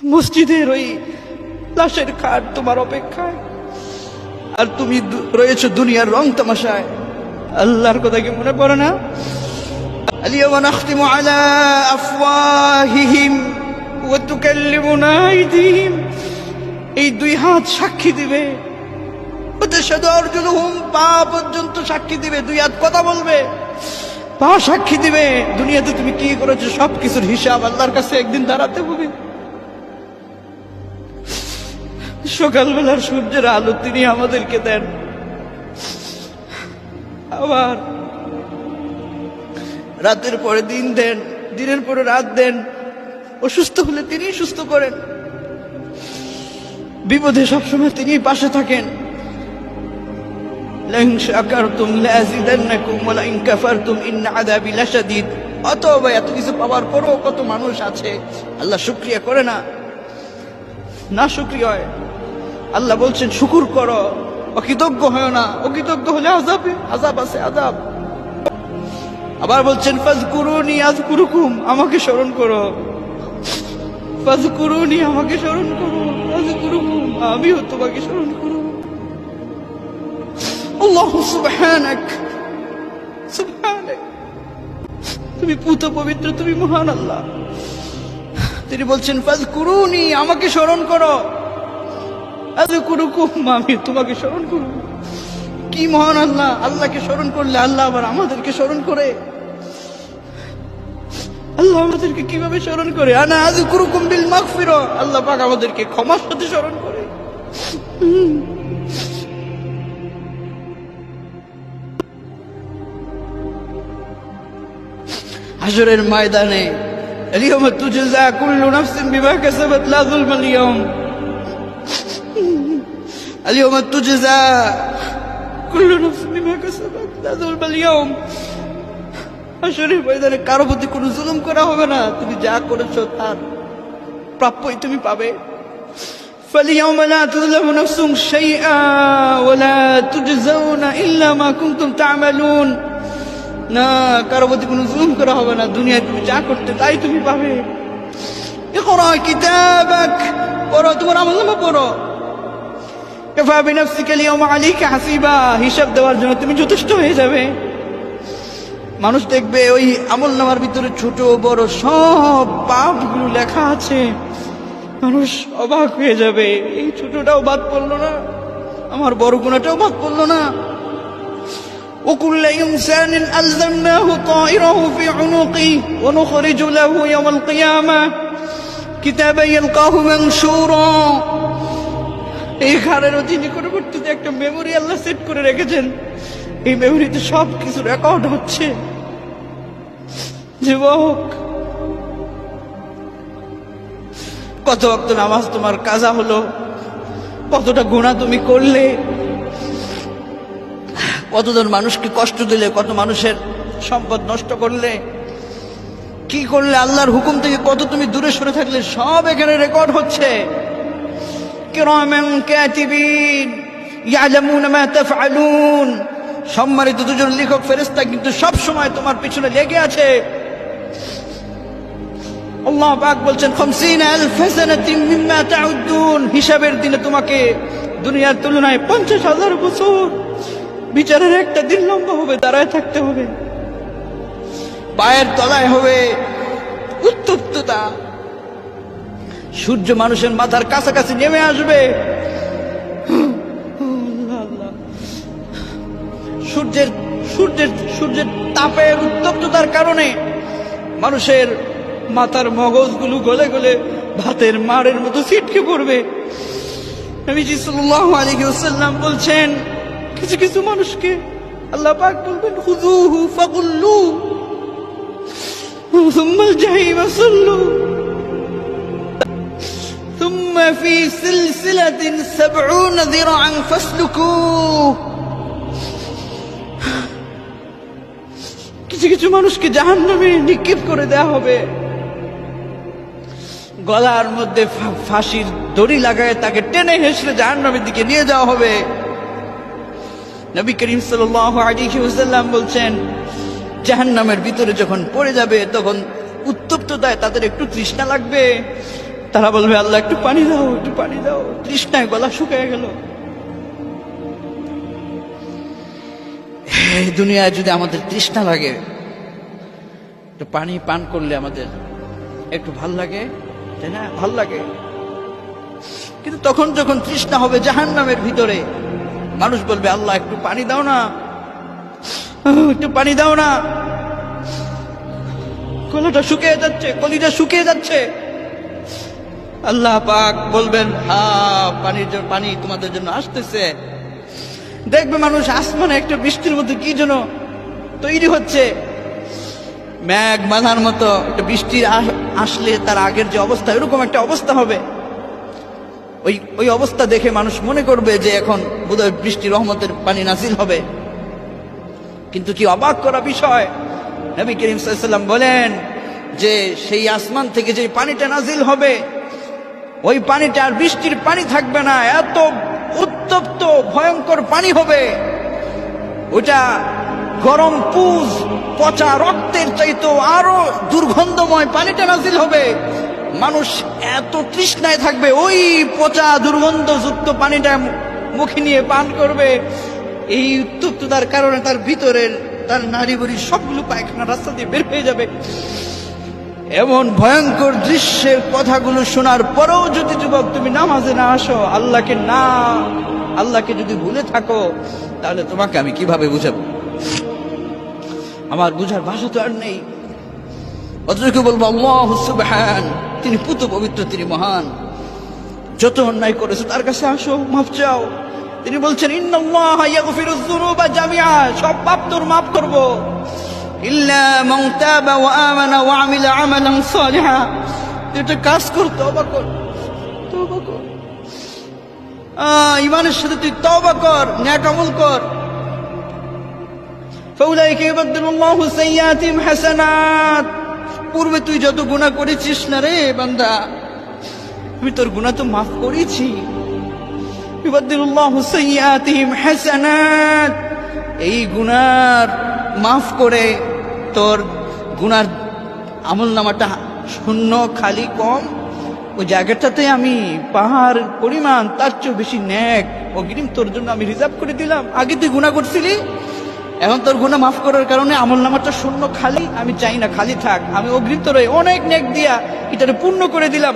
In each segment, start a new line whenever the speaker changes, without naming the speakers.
মসজিদের ওই লাশের খাট তোমার অপেক্ষায় আর তুমি দু- রয়েছো দুনিয়ার রং তামাশায় আল্লাহর কথা কি মনে পড়ে না اليوم نختم على أفواههم وتكلمنا أيديهم এই দুই হাত সাক্ষী দিবে ওদের অর্জুনহুম পা পর্যন্ত সাক্ষী দিবে দুই হাত কথা বলবে পা সাক্ষী দিবে দুনিয়াতে তুমি কি করেছো সব কিছুর হিসাব আল্লাহর কাছে একদিন দাঁড়াতে হবে সকালবেলার সূর্যের আলো তিনি আমাদেরকে দেন। আবার রাতের পরে দিন দেন, দিনের পরে রাত দেন। অসুস্থ হলে তিনি সুস্থ করেন। বিপদে সবসময় তিনি পাশে থাকেন। এত কিছু পাওয়ার পরও কত মানুষ আছে। আল্লাহ শুক্রিয়া করে না। না শুক্রিয়া হয়। আল্লাহ বলছেন, শুকুর করো। অকৃতজ্ঞ হয় না। অকৃতজ্ঞ হলে আজাব আজাব আছে আজাব আবার বলছেন ফাজকুরুনি আজকুরুকুম আমাকে স্মরণ করো। ফাজকুরুনি আমাকে স্মরণ করো। আজকুরুকুম আমিও তোমাকে স্মরণ করো। আল্লাহ সুবহানাক সুবহানাক। তুমি পুত পবিত্র, তুমি মহান আল্লাহ। তিনি বলছেন ফাজ ফাজকুরুনি আমাকে স্মরণ করো। আমি তোমাকে স্মরণ করব কি মহান আল্লাহ আল্লাহকে স্মরণ করলে আল্লাহ আবার আমাদেরকে স্মরণ করে আল্লাহ আমাদেরকে কিভাবে স্মরণ করে আনা আজ কুরুকুম বিল মাগফির আল্লাহ পাক আমাদেরকে ক্ষমার সাথে স্মরণ করে হাসরের ময়দানে اليوم تجزى كل نفس بما كسبت لا ظلم اليوم اليوم تجزى كل نفس بما كسبت لا ظلم اليوم হাসরের ময়দানে কারো প্রতি কোনো জুলুম করা হবে না তুমি যা করেছো তার প্রাপ্যই তুমি পাবে فاليوم لا تظلم نفس شيئا ولا تجزون إلا ما كنتم تعملون না কারো প্রতি কোনো জুলুম করা হবে না দুনিয়ায় তুমি যা করতে তাই তুমি পাবে اقرأ كتابك পড়ো তোমার আমলনামা পড়ো كفى بنفسك اليوم عليك حسيبا হিসাব দেওয়ার জন্য তুমি যথেষ্ট হয়ে যাবে মানুষ দেখবে ওই আমল নামার ভিতরে ছোট বড় সব পাপগুলো লেখা আছে মানুষ অবাক হয়ে যাবে এই ছোটটাও বাদ পড়লো না আমার বড় গুণাটাও বাদ পড়লো না وكل إنسان ألزمناه طائره في عنقه ونخرج له يوم القيامة كتابا يلقاه منشورا এই ঘরের অধীনে পরবর্তীতে একটা মেমোরি আল্লাহ সেট করে রেখেছেন, এই মেমোরিতে সব কিছু রেকর্ড হচ্ছে। যুবক, কত অক্ত নামাজ তোমার কাজা হলো? কতটা গুণা তুমি করলে? কতজন মানুষকে কষ্ট দিলে, কত মানুষের সম্পদ নষ্ট করলে? কি করলে? আল্লাহর হুকুম থেকে কত তুমি দূরে সরে থাকলে? সব এখানে রেকর্ড হচ্ছে। কিরামান কাতিবিন, ইয়ালামুনা মা তাফআলুন। সম্মানিত দুজন লেখক, ফেরেশতা কিন্তু সব সময় তোমার পিছনে লেগে আছে। আল্লাহ পাক বলছেন, খামসিন মিম্মা তাউদ্দুন। হিসাবের দিনে তোমাকে দুনিয়ার তুলনায় পঞ্চাশ হাজার বছর বিচারের একটা দিন লম্বা হবে, দাঁড়ায় থাকতে হবে। পায়ের তলায় হবে উত্তপ্ততা। সূর্য মানুষের মাথার কাছাকাছি নেমে আসবে। সূর্যের সূর্যের সূর্যের তাপের উত্তপ্ততার কারণে মানুষের মাথার মগজগুলো গলে গলে ভাতের মারের মতো ছিটকে পড়বে। নবীজি বলছেন, কিছু কিছু মানুষকে আল্লাহ পাক বলবেন হুজু হু ফাগুল্লু জাহিমা সুল্লু। ثم في سلسلة سبعون ذراعا فاسلكوه কিছু কিছু মানুষকে জাহান নামে নিক্ষেপ করে দেওয়া হবে গলার মধ্যে ফা- ফাঁসির দড়ি লাগায় তাকে টেনে হেসলে জাহান নামের দিকে নিয়ে যাওয়া হবে নবী করিম সাল্লাল্লাহু আলাইহি ওয়াসাল্লাম বলছেন জাহান্নামের ভিতরে যখন পড়ে যাবে তখন উত্তপ্ততায় তাদের একটু তৃষ্ণা লাগবে তারা বলবে, আল্লাহ, একটু পানি দাও, একটু পানি দাও। তৃষ্ণায় গলা শুকিয়ে গেল। এই দুনিয়ায় যদি আমাদের তৃষ্ণা লাগে, একটু পানি পান করলে আমাদের একটু ভালো লাগে, তাই না? ভালো লাগে। কিন্তু তখন যখন তৃষ্ণা হবে জাহান নামের ভিতরে, মানুষ বলবে, আল্লাহ, একটু পানি দাও না। একটু পানি দাও না। গলাটা শুকিয়ে যাচ্ছে কলিটা শুকিয়ে যাচ্ছে। আল্লাহ পাক বলবেন, হা, পানির পানি তোমাদের জন্য আসতেছে। দেখবে মানুষ আসমানে একটা বৃষ্টির মধ্যে কি যেন তৈরি হচ্ছে। ম্যাগ বাঁধার মতো একটা বৃষ্টি আস- আসলে তার আগের যে অবস্থা, এরকম একটা অবস্থা হবে। ওই ওই অবস্থা দেখে মানুষ মনে করবে যে এখন বোধহয় বৃষ্টি রহমতের পানি নাসিল হবে। কিন্তু কি অবাক করা বিষয়, নবী করিম সাল্লাম বলেন যে সেই আসমান থেকে যে পানিটা নাজিল হবে ওই পানিটা আর বৃষ্টির পানি থাকবে না, এত উত্তপ্ত, ভয়ঙ্কর পানি হবে। ওটা গরম পুজ, পচা রক্তের চাইতো আরও দুর্গন্ধময় পানিটা নাজিল হবে। মানুষ এত তৃষ্ণায় থাকবে, ওই পচা দুর্গন্ধযুক্ত পানিটা মুখে নিয়ে পান করবে। এই উত্তপ্ততার কারণে তার ভিতরের, তার নারী বুড়ি সবগুলো পায়খানা রাস্তা দিয়ে বের হয়ে যাবে। এমন ভয়ঙ্কর দৃশ্যের কথাগুলো শোনার পরেও যদি যুবক তুমি নামাজে না আসো, আল্লাহকে না, আল্লাহকে যদি ভুলে থাকো, তাহলে তোমাকে আমি কীভাবে বুঝাবো? আমার বুঝার ভাষা তো আর নেই। অতটুকু বলব? তিনি পুত পবিত্র, তিনি মহান। যত অন্যায় করেছ, তার কাছে আসো, মাফ চাও। তিনি বলছেন, ইন্নাল্লাহ ইয়াগফিরুয যুনুবা জামিআ সব পাপ তোর, মাফ করব। ইল্লা মান তাবা ওয়া আমানা ওয়া আমিলা আমালান সালিহা। কাজ কর কর কর। ইমানের সাথে তুই তওবা কর নেক আমল কর। পূর্বে তুই যত গুনাহ করেছিস না রে বান্দা, আমি তোর গুনাহ তো মাফ করেছি। সাইয়্যাতিহিম হাসানাত। এই গুনার মাফ করে তোর গুনার আমল নামাটা শূন্য, খালি, কম। ওই জায়গাটাতে আমি পাহাড়, পরিমাণ, তার চেয়েও বেশি ন্যাক। অগ্রিম তোর জন্য আমি রিজার্ভ করে দিলাম। আগে তুই গুণা করছিলি, এখন তোর গুণা মাফ করার কারণে আমল নামাটা শূন্য, খালি। আমি চাই না, খালি থাক। আমি অগ্রিম তোর অনেক নেক দিয়া এটারে পূর্ণ করে দিলাম।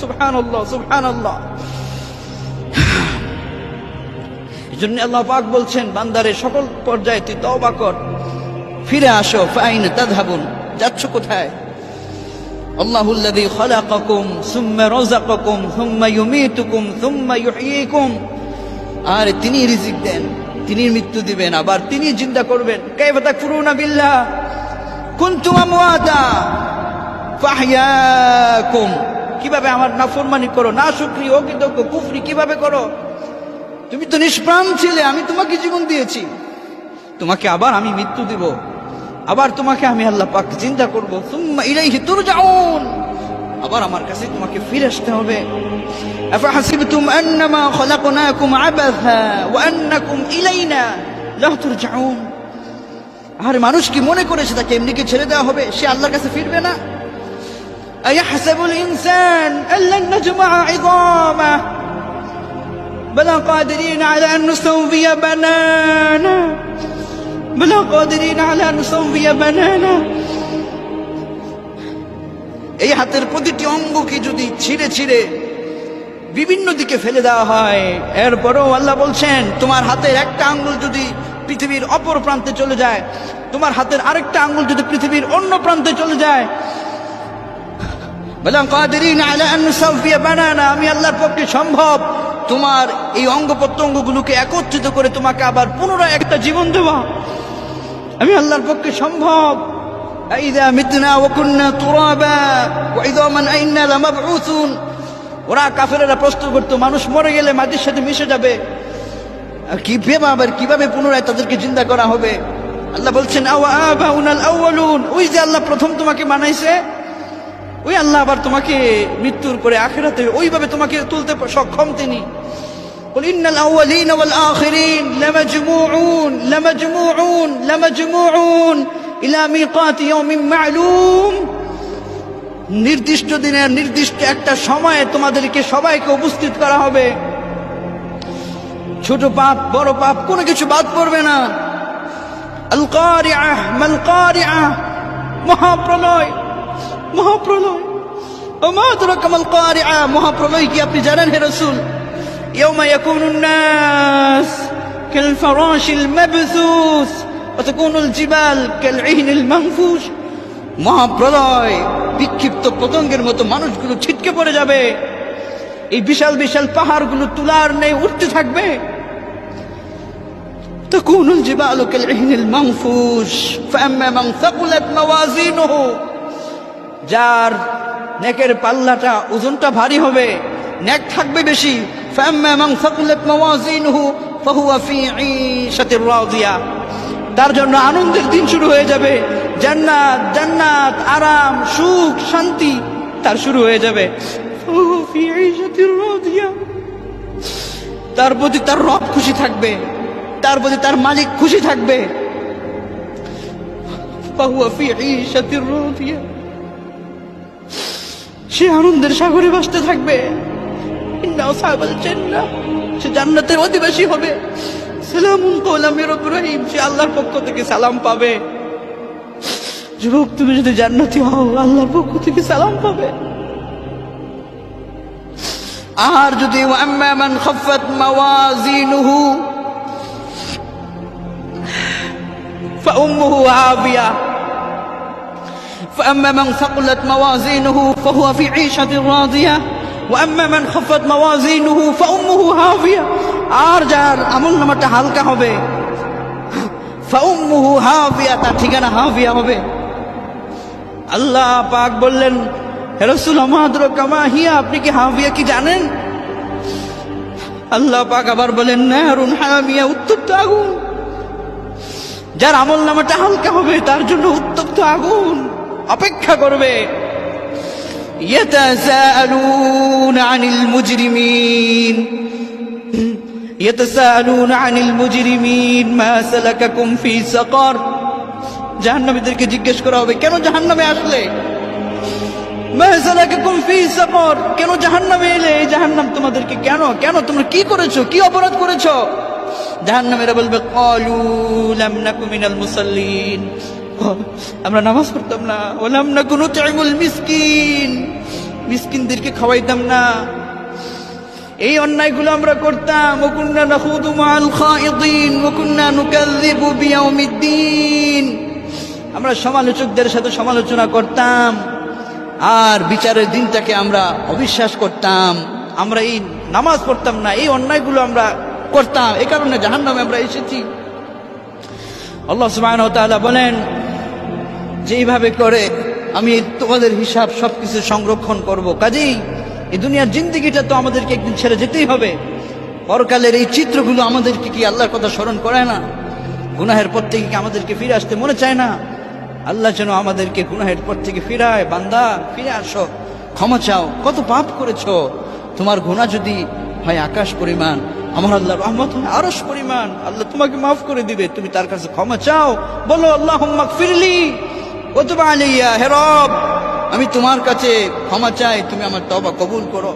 সুবহান সুবহান এই জন্য আল্লাহ পাক বলছেন, বান্দারে, সকল পর্যায়ে তুই তওবা কর। ফিরে আসো, ফাইন তাধাবুন যাচ্ছ কোথায়? আল্লাহুল্লাযী খলাকাকুম সুম্মা রাযাকাকুম সুম্মা ইউমীতুকুম সুম্মা ইউহয়ীকুম আর তিনি রিজিক দেন, তিনি মৃত্যু দিবেন, আবার তিনি জিন্দা করবেন। কাইফা তাকফুরুনা বিল্লাহ? কুনতুম আমওয়াতা? ফাহইয়াকুম। কীভাবে আমার নাফরমানি করো? না শুকরিয়া অকৃতজ্ঞ কুফরি কীভাবে করো? তুমি তো নিষ্প্রাণ ছিলে, আমি তোমাকে জীবন দিয়েছি। তোমাকে আবার আমি মৃত্যু দিব। আবার তোমাকে আমি আল্লাহ পাক চিন্তা করবো সুম্মা ইলাইহি তুরজাউন আবার আমার কাছে তোমাকে ফিরে আসতে হবে আফাহাসিবতুম আন্নামা খলাকনাকুম আবাথা ওয়া আন্নাকুম ইলাইনা লা তুরজাউন আর মানুষ কি মনে করেছে তাকে এমনি কি ছেড়ে দেওয়া হবে সে আল্লাহর কাছে ফিরবে না أيحسب الإنسان أن لن نجمع عظامه بلى قادرين على أن نسوي بنانا بلى قادرين على أن نسوي بنانا এই হাতের প্রতিটি অঙ্গকে যদি ছিঁড়ে ছিঁড়ে বিভিন্ন দিকে ফেলে দেওয়া হয় এরপরেও আল্লাহ বলছেন তোমার হাতের একটা আঙ্গুল যদি পৃথিবীর অপর প্রান্তে চলে যায় তোমার হাতের আরেকটা আঙ্গুল যদি পৃথিবীর অন্য প্রান্তে চলে যায় বললাম কাদেরিন আলা আন নুসাউফিয়া বানানা আমি আল্লাহর পক্ষে সম্ভব তোমার এই অঙ্গ প্রত্যঙ্গগুলোকে একত্রিত করে তোমাকে আবার পুনরায় একটা জীবন দেওয়া আমি আল্লাহর পক্ষে সম্ভব। আইদা মিতনা ওকুন্না তুরাবা ওয়াইদামান আইন্না লামাবউসুন ওরা কাফেরা প্রশ্ন করতো, মানুষ মরে গেলে মাটির সাথে মিশে যাবে। কি ভেবা আবার কীভাবে পুনরায় তাদেরকে চিন্তা করা হবে? আল্লাহ বলছেন ওই যে আল্লাহ প্রথম তোমাকে মানাইছে ওই আল্লাহ আবার তোমাকে মৃত্যুর পরে আখেরাতে ওইভাবে তোমাকে তুলতে সক্ষম তিনি। قل إن الأولين والآخرين لمجموعون لمجموعون لمجموعون إلى ميقات يوم معلوم নির্দিষ্ট দিনের নির্দিষ্ট একটা সময়ে তোমাদেরকে সবাইকে উপস্থিত করা হবে ছোট পাপ বড় পাপ কোনো কিছু বাদ পড়বে না আল কারিআহ মাল কারিআহ মহাপ্রলয় মহাপ্রলয় ওমা আদরাকা মাল কারিআহ মহাপ্রলয় কি আপনি জানেন হে রাসূল ইয়াউমা ইয়াকুনুন নাস كالفراش المبثوث وتكون الجبال كالعهن المنفوش মহাপ্রলয় বিক্ষিপ্ত পতঙ্গের মতো মানুষগুলো ছিটকে পড়ে যাবে এই বিশাল বিশাল পাহাড়গুলো তুলার নেই উঠতে থাকবে تكون الجبال كالعهن المنفوش فأما من ثقلت موازينه যার নেকের পাল্লাটা ওজনটা ভারী হবে নেক থাকবে বেশি فأما من ثقلت موازينه فهو في عيشة راضية তার জন্য আনন্দের দিন শুরু হয়ে যাবে জান্নাত জান্নাত আরাম সুখ শান্তি তার শুরু হয়ে যাবে فهو في عيشة راضية তার প্রতি তার রব খুশি থাকবে তার প্রতি তার মালিক খুশি থাকবে فهو في عيشة راضية সে আনন্দের সাগরে বাসতে থাকবে ইন্না আসহাবাল জান্নাহ সে জান্নাতের অধিবাসী হবে সালামুন কওলাম মির রব্বির রহিম সে আল্লাহর পক্ষ থেকে সালাম পাবে যুবক তুমি যদি জান্নাতি হও আল্লাহর পক্ষ থেকে সালাম পাবে আর যদি ওয়াম্মা মান খাফাত মাওয়াজিনুহু فأمه هاوية فأما من ثقلت موازينه فهو في عيشة راضية আর যার আমল নামাটা হালকা হবে ফাউম্মুহু হাফিয়া তার ঠিকানা হাফিয়া হবে। আল্লাহ পাক বললেন হেরসুল আমাদ্র কামা হিয়া, আপনি কি হাফিয়া কি জানেন? আল্লাহ পাক আবার বলেন না অরুণ হামিয়া, উত্তপ্ত আগুন। যার আমল নামাটা হালকা হবে, তার জন্য উত্তপ্ত আগুন অপেক্ষা করবে। يتساءلون عن المجرمين يتساءلون عن المجرمين ما سلككم في سقر জাহান্নামীদেরকে জিজ্ঞেস করা হবে কেন জাহান্নামে আসলে মা সালাকাকুম ফি সাকর কেন জাহান্নামে এলে এই জাহান্নাম তোমাদেরকে কেন কেন তোমরা কি করেছো কি অপরাধ করেছো জাহান্নামেরা বলবে কলু লাম নাকু মিনাল মুসাল্লিন আমরা নামাজ পড়তাম না। ওলাম না কোনো চাইমুল মিসকিন। মিসকিনদেরকে খাওয়াইতাম না। এই অন্যায়গুলো আমরা করতাম। আমরা সমালোচকদের সাথে সমালোচনা করতাম। আর বিচারের দিনটাকে আমরা অবিশ্বাস করতাম। আমরা এই নামাজ পড়তাম না। এই অন্যায়গুলো আমরা করতাম। এই কারণে জাহান্নামে আমরা এসেছি। আল্লাহ সুবহানাহু ওয়া বলেন যেইভাবে করে, আমি তোমাদের হিসাব সবকিছু সংরক্ষণ করব। কাজেই এই দুনিয়ার জিন্দগিটা তো আমাদেরকে একদিন ছেড়ে যেতেই হবে। পরকালের এই চিত্রগুলো আমাদেরকে কি আল্লাহর কথা স্মরণ করায় না? গুনাহের পর থেকে কি আমাদেরকে ফিরে আসতে মনে চায় না? আল্লাহ যেন আমাদেরকে গুনাহের পর থেকে ফিরায়। বান্দা, ফিরে আসো। ক্ষমা চাও। কত পাপ করেছ। তোমার গুনাহ যদি হয় আকাশ পরিমাণ, আমার আল্লাহ রহমত হয় আরস পরিমাণ। আল্লাহ তোমাকে মাফ করে দিবে। তুমি তার কাছে ক্ষমা চাও। বলো আল্লাহ ফিরলি আলিয়া হে রব, আমি তোমার কাছে ক্ষমা চাই, তুমি আমার তবা কবুল করো।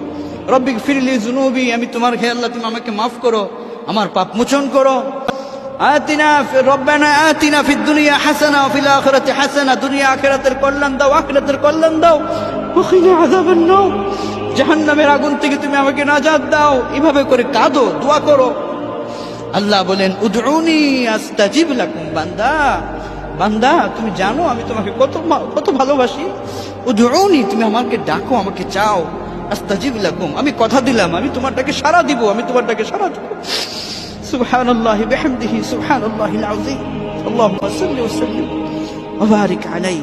রব্বিক ফিরলি জুনুবি আমি তোমার হে আল্লাহ, তুমি আমাকে মাফ করো, আমার পাপ মোচন করো। দুনিয়া দুনিয়া দাও দাও তুমি আমাকে দাও, এভাবে করে কাঁদো, দোয়া করো। আল্লাহ বলেন, উদউনি আস্তাজিব বান্দা বান্দা তুমি জানো আমি তোমাকে কত মা- কত ভালোবাসি উদউনি তুমি আমাকে ডাকো আমাকে চাও আস্তাজিব লাকুম আমি কথা দিলাম আমি তোমারটাকে সারা দিব আমি তোমারটাকে সারা দিব সুবহানাল্লাহি বিহামদিহি সুবহানাল্লাহিল আযীম اللهم صل وسلم وبارك عليه